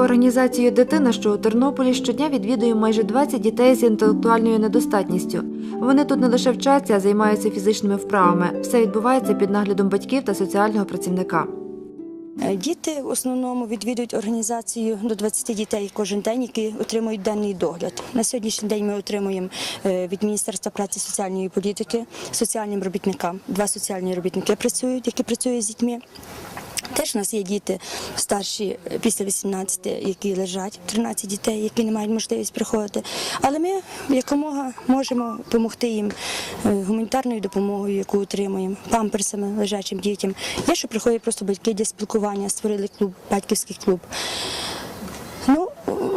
Громадською організацією Дитина, що у Тернополі щодня відвідує майже 20 дітей з інтелектуальною недостатністю. Вони тут не лише вчаться, а займаються фізичними вправами. Все відбувається під наглядом батьків та соціального працівника. Е, Діти в основному відвідують організацію до 20 дітей кожен день, які отримують денний догляд. На сьогоднішній день ми отримуємо е, від Міністерства праці соціальної політики соціальним робітникам. Два соціальні робітники працюють, які працюють з дітьми. Теж у нас є діти старші е, після 18, які лежать, 13 дітей, які не мають можливість приходити. Але ми якомога можемо допомогти їм е, гуманітарною допомогою, яку отримуємо, памперсами лежачим дітям. Є, що приходять просто батьки для спілкування, створили клуб, батьківський клуб.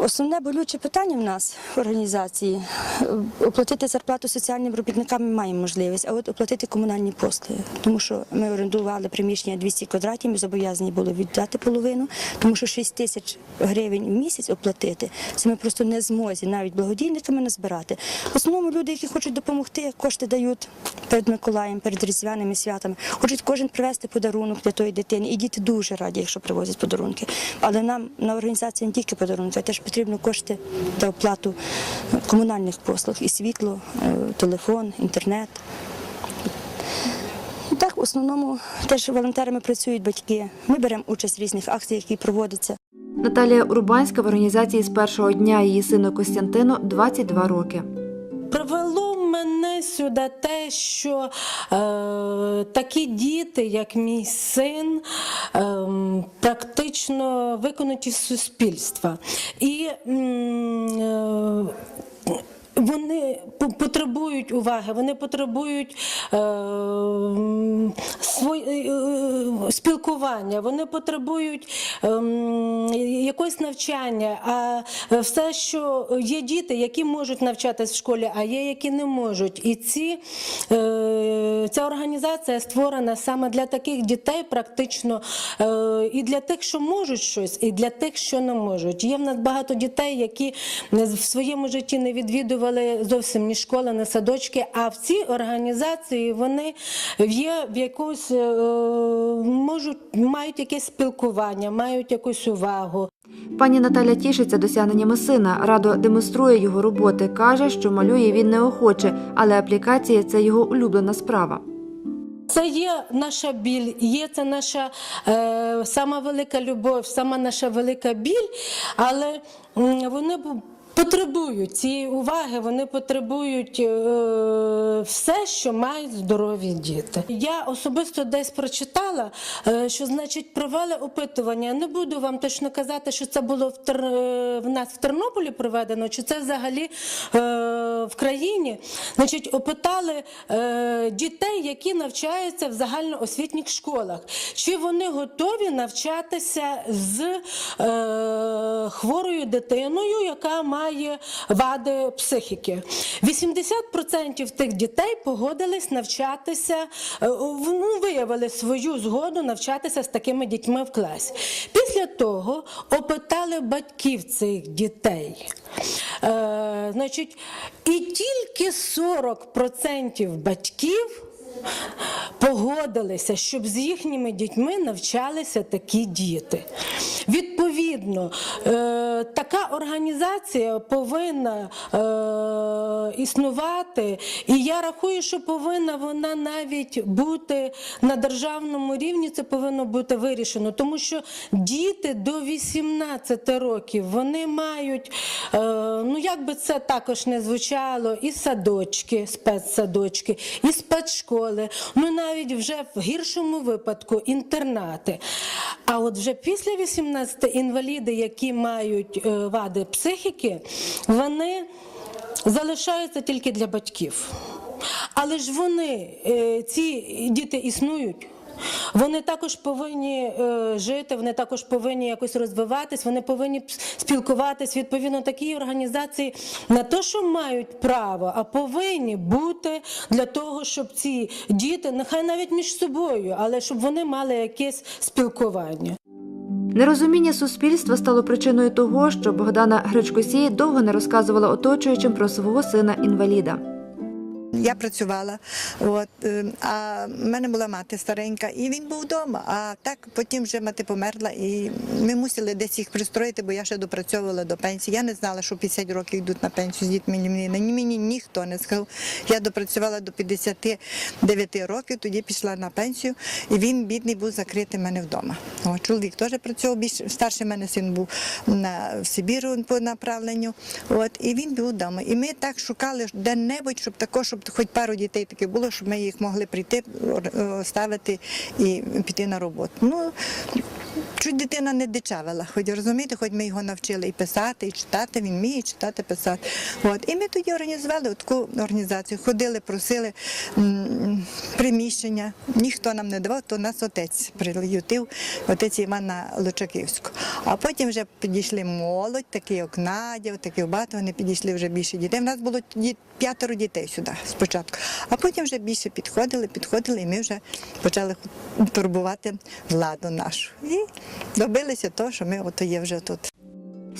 Основне болюче питання в нас в організації е, оплатити зарплату соціальним робітникам ми маємо можливість, а от оплатити комунальні послуги. Тому що ми орендували приміщення 200 квадратів, ми зобов'язані були віддати половину, тому що 6 тисяч гривень в місяць оплатити, це ми просто не змозі навіть благодійниками назбирати. В основному люди, які хочуть допомогти, кошти дають перед Миколаєм, перед різдвяними святами. Хочуть кожен привезти подарунок для тої дитини. І діти дуже раді, якщо привозять подарунки. Але нам на організації не тільки подарунки, а теж потрібно кошти та оплату комунальних послуг і світло, е, телефон, інтернет. І Так, в основному теж волонтерами працюють батьки. Ми беремо участь в різних акціях, які проводяться. Наталія Урбанська в організації з першого дня її сину Костянтину 22 роки. Сюди те, що е, такі діти, як мій син, е, практично виконуті з суспільства. І е, вони потребують уваги, вони потребують е, м, свой- е, е, спілкування, вони потребують е, якогось навчання. А все, що є діти, які можуть навчатися в школі, а є, які не можуть. І ці, е, ця організація створена саме для таких дітей, практично е, і для тих, що можуть щось, і для тих, що не можуть. Є в нас багато дітей, які в своєму житті не відвідували зовсім ні школи, ні садочки. А в цій організації вони є в якусь е, можуть мають якесь спілкування, мають якусь увагу. Пані Наталя тішиться досягненнями сина, радо демонструє його роботи. каже, що малює він неохоче, але аплікація це його улюблена справа. Це є наша біль, є це наша е, сама велика любов, сама наша велика біль, але вони потребують цієї уваги, вони потребують е, все, що мають здорові діти. Я особисто десь прочитала, е, що значить провели опитування. Не буду вам точно казати, що це було в, Тер... е, в нас в Тернополі проведено, чи це взагалі е, в країні. Значить, опитали е, дітей, які навчаються в загальноосвітніх школах, чи вони готові навчатися з е, хворою дитиною, яка має вади психіки. 80% тих дітей погодились навчатися, е, ну, виявили свою згоду навчатися з такими дітьми в класі. Після того опитали батьків цих дітей. Е, значить, і тільки 40% батьків погодилися, щоб з їхніми дітьми навчалися такі діти. Відповідно, е, така організація повинна е, існувати, і я рахую, що повинна вона навіть бути на державному рівні. Це повинно бути вирішено, тому що діти до 18 років вони мають, е, ну як би це також не звучало, і садочки, спецсадочки, і спецшколи, ну навіть вже в гіршому випадку інтернати. А от вже після 18 інваліди, які мають е, вади психіки, вони залишаються тільки для батьків. Але ж вони, е, ці діти існують. Вони також повинні е, жити, вони також повинні якось розвиватись, вони повинні спілкуватись. Відповідно, такі організації не то, що мають право, а повинні бути для того, щоб ці діти, нехай навіть між собою, але щоб вони мали якесь спілкування. Нерозуміння суспільства стало причиною того, що Богдана Гречкосій довго не розказувала оточуючим про свого сина інваліда. Я працювала, от, е, а в мене була мати старенька, і він був вдома. А так потім вже мати померла, і ми мусили десь їх пристроїти, бо я ще допрацьовувала до пенсії. Я не знала, що 50 років йдуть на пенсію з дітьми. Мені, мені, ніхто не сказав. Я допрацювала до 59 років, тоді пішла на пенсію, і він, бідний, був закритий мене вдома. О, чоловік теж працював, більш старший мене син був на в Сибіру по направленню. От, і він був вдома. І ми так шукали де-небудь, щоб також, щоб хоч пару дітей таке було, щоб ми їх могли прийти, ставити і піти на роботу. Ну, Чуть дитина не дичавила, хоч розумієте, хоч ми його навчили і писати, і читати, він вміє читати, писати. От. І ми тоді організували таку організацію, ходили, просили приміщення. Ніхто нам не давав, то нас отець приютив, отець Івана Лучаківського. А потім вже підійшли молодь, такі як Надя, такі багато, вони підійшли вже більше дітей. У нас було п'ятеро дітей сюди спочатку. А потім вже більше підходили, підходили, і ми вже почали турбувати владу нашу. І добилися того, що ми ото є вже тут.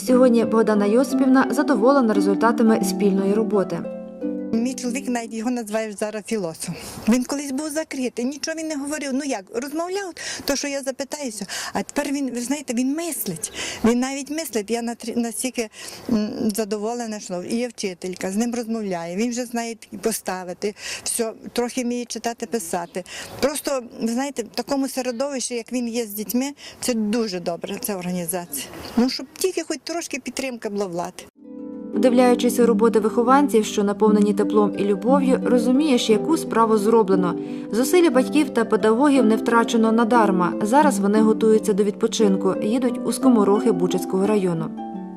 Сьогодні Богдана Йосипівна задоволена результатами спільної роботи. Мій чоловік навіть його називає зараз філософом. Він колись був закритий, нічого він не говорив. Ну як, розмовляв, то що я запитаюся. А тепер він, ви знаєте, він мислить. Він навіть мислить. Я настільки задоволена, що і є вчителька, з ним розмовляє. Він вже знає поставити, все, трохи вміє читати, писати. Просто, ви знаєте, в такому середовищі, як він є з дітьми, це дуже добре, ця організація. Ну, щоб тільки хоч трошки підтримка була влади. Вдивляючись у роботи вихованців, що наповнені теплом і любов'ю, розумієш, яку справу зроблено. Зусилля батьків та педагогів не втрачено надарма. Зараз вони готуються до відпочинку, їдуть у скоморохи Бучацького району.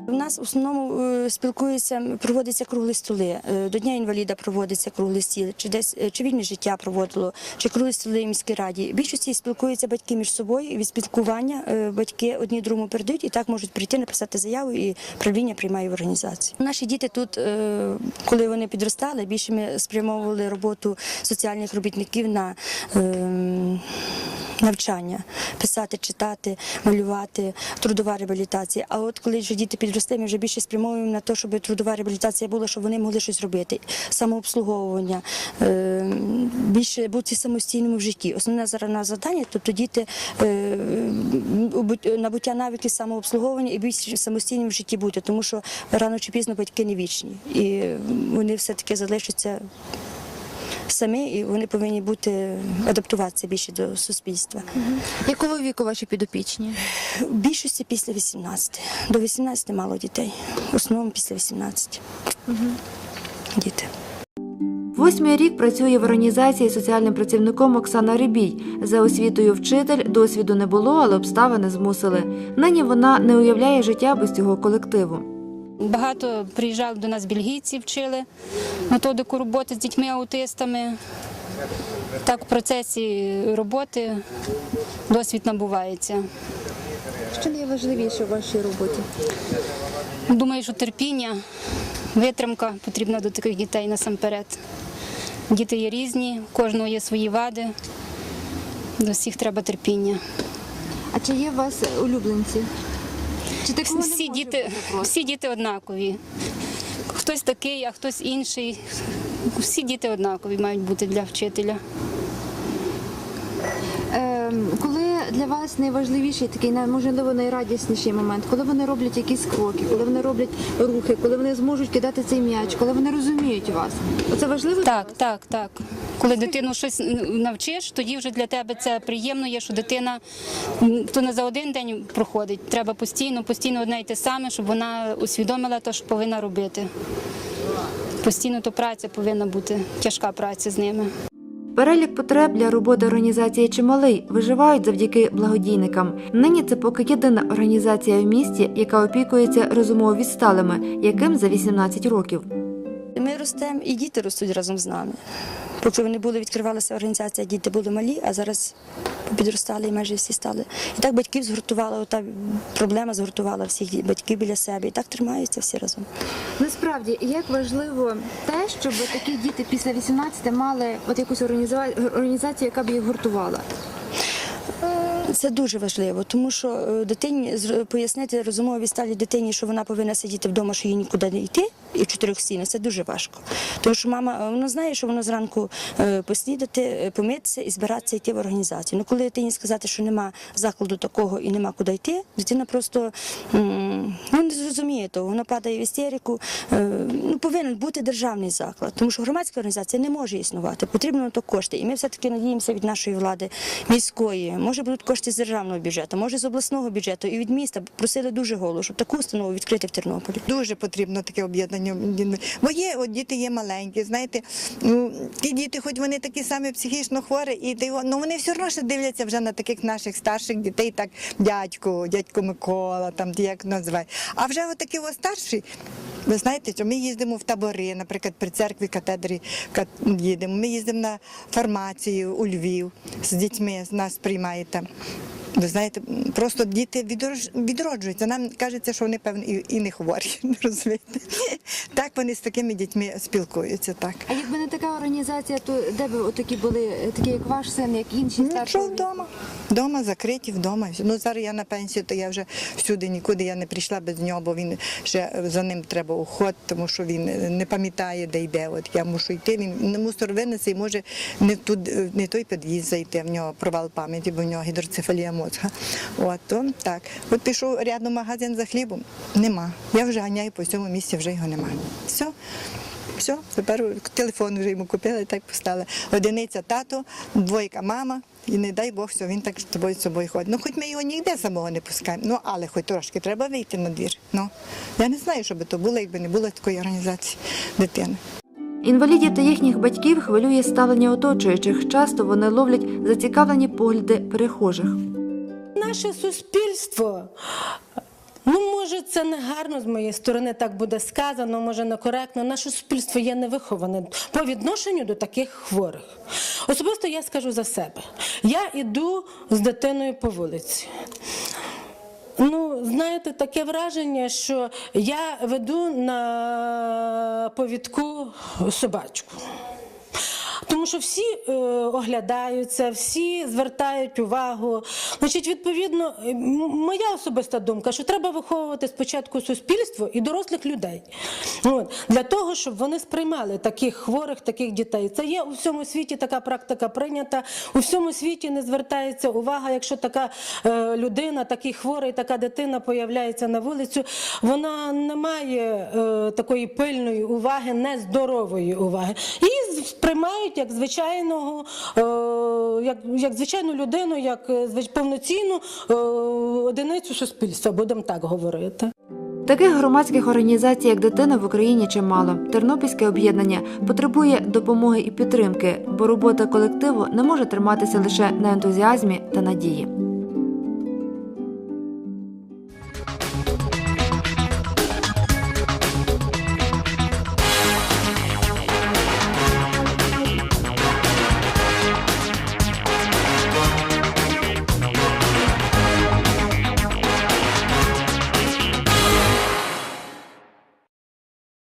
У нас в основному е, спілкуються, проводяться круглі столи. Е, До Дня інваліда проводиться круглий стіл, чи десь е, чи вільне життя проводило, чи круглі столи в міській раді. Більшості спілкуються батьки між собою, і від спілкування батьки одні другому передають і так можуть прийти, написати заяву, і правління приймає в організацію. Наші діти тут, коли вони підростали, більше ми спрямовували роботу соціальних робітників на навчання, писати, читати, малювати, трудова реабілітація. А от коли вже діти підросли, ми вже більше спрямовуємо на те, щоб трудова реабілітація була, щоб вони могли щось робити. Самообслуговування, е, більше бути самостійними в житті. Основне зараз на завдання, тобто діти е, набуття навиків самообслуговування і більш самостійним в житті бути, тому що рано чи пізно батьки не вічні. І вони все-таки залишаться самі, і вони повинні бути адаптуватися більше до суспільства. Якого віку ваші підопічні? В більшості після 18. До 18 мало дітей. В основному після 18. Діти. Восьмий рік працює в організації соціальним працівником Оксана Рибій. За освітою вчитель досвіду не було, але обставини змусили. Нині вона не уявляє життя без цього колективу. Багато приїжджали до нас бельгійці, вчили методику роботи з дітьми-аутистами. Так, в процесі роботи досвід набувається. Що найважливіше в вашій роботі? Думаю, що терпіння, витримка потрібна до таких дітей насамперед. Діти є різні, у кожного є свої вади. До всіх треба терпіння. А чи є у вас улюбленці? Чи такого не Всі може діти, бути просто? всі діти однакові. Хтось такий, а хтось інший. Всі діти однакові мають бути для вчителя. Ем, коли для вас найважливіший такий, най- можливо, найрадісніший момент, коли вони роблять якісь кроки, коли вони роблять рухи, коли вони зможуть кидати цей м'яч, коли вони розуміють вас. Оце важливо? для Так, вас? так, так. Коли дитину щось навчиш, тоді вже для тебе це приємно є, що дитина то не за один день проходить. Треба постійно, постійно одне й те саме, щоб вона усвідомила те, що повинна робити. Постійно то праця повинна бути, тяжка праця з ними. Перелік потреб для роботи організації чималий, виживають завдяки благодійникам. Нині це поки єдина організація в місті, яка опікується розумово відсталими, яким за 18 років. Ми ростемо і діти ростуть разом з нами. Поки вони були, відкривалася організація, діти були малі, а зараз підростали і майже всі стали. І так батьків згуртувала, ота проблема згуртувала всіх батьків біля себе. І так тримаються всі разом. Насправді, як важливо те, щоб такі діти після 18 мали от якусь організа- організацію, яка б їх гуртувала. Це дуже важливо, тому що е, дитині пояснити розумові сталі дитині, що вона повинна сидіти вдома, що їй нікуди не йти, і в чотирьох стінах, це дуже важко. Тому що мама е, вона знає, що вона зранку послідати, е, помитися і збиратися йти в організацію. Ну коли дитині сказати, що нема закладу такого і нема куди йти, дитина просто ну, не зрозуміє того. Вона падає в істерику. Е, Ну, повинен бути державний заклад, тому що громадська організація не може існувати. Потрібно на то кошти. І ми все-таки надіємося від нашої влади міської. Може будуть кошти з державного бюджету, може з обласного бюджету і від міста. Просили дуже голо, щоб таку установу відкрити в Тернополі. Дуже потрібно таке об'єднання. Бо є, от діти є маленькі, знаєте, ну, ті діти, хоч вони такі самі психічно хворі, і ти, ну, вони все одно ще дивляться вже на таких наших старших дітей, так дядько, дядько Микола, там як називають. А вже от такі старші, ви знаєте, що ми їздимо в табори, наприклад, при церкві катедрі їдемо. Ми їздимо на фармацію у Львів з дітьми, нас приймають там. Ви знаєте, просто діти відроджуються. Нам кажеться, що вони певно і, не хворі. Розумієте? Так вони з такими дітьми спілкуються. Так. А якби не така організація, то де б отакі були, такі як ваш син, як інші Ну, що вдома? Вдома закриті, вдома. Ну зараз я на пенсію, то я вже всюди нікуди я не прийшла без нього, бо він ще за ним треба уход, тому що він не пам'ятає, де йде. От я мушу йти. Він мусор винесе і може не тут, не той під'їзд зайти. В нього провал пам'яті, бо в нього гідроцефалія мозга. От то так. От пішов рядом магазин за хлібом. Нема. Я вже ганяю по цьому місці, вже його немає. Все. Все, тепер телефон вже йому купили, так поставили. Одиниця тато, двойка мама, і не дай Бог, що він так з тобою з собою ходить. Ну, хоч ми його ніде самого не пускаємо, ну але хоч трошки треба вийти на двір. Ну, я не знаю, що би то було, якби не було такої організації дитини. Інвалідів та їхніх батьків хвилює ставлення оточуючих. Часто вони ловлять зацікавлені погляди перехожих. Наше суспільство. Ну, може, це не гарно з моєї сторони, так буде сказано, може некоректно. Наше суспільство є невиховане по відношенню до таких хворих. Особисто я скажу за себе. Я іду з дитиною по вулиці. Ну, знаєте, таке враження, що я веду на повідку собачку. Тому що всі е, оглядаються, всі звертають увагу. Значить, відповідно, е, моя особиста думка, що треба виховувати спочатку суспільство і дорослих людей. От, для того, щоб вони сприймали таких хворих, таких дітей. Це є у всьому світі така практика прийнята. У всьому світі не звертається увага, якщо така е, людина, такий хворий, така дитина появляється на вулицю, вона не має е, такої пильної уваги, нездорової уваги. Її сприймають як звичайного, е, як, як звичайну людину, як е, повноцінну е, одиницю суспільства, будемо так говорити. Таких громадських організацій, як дитина в Україні, чимало. Тернопільське об'єднання потребує допомоги і підтримки, бо робота колективу не може триматися лише на ентузіазмі та надії.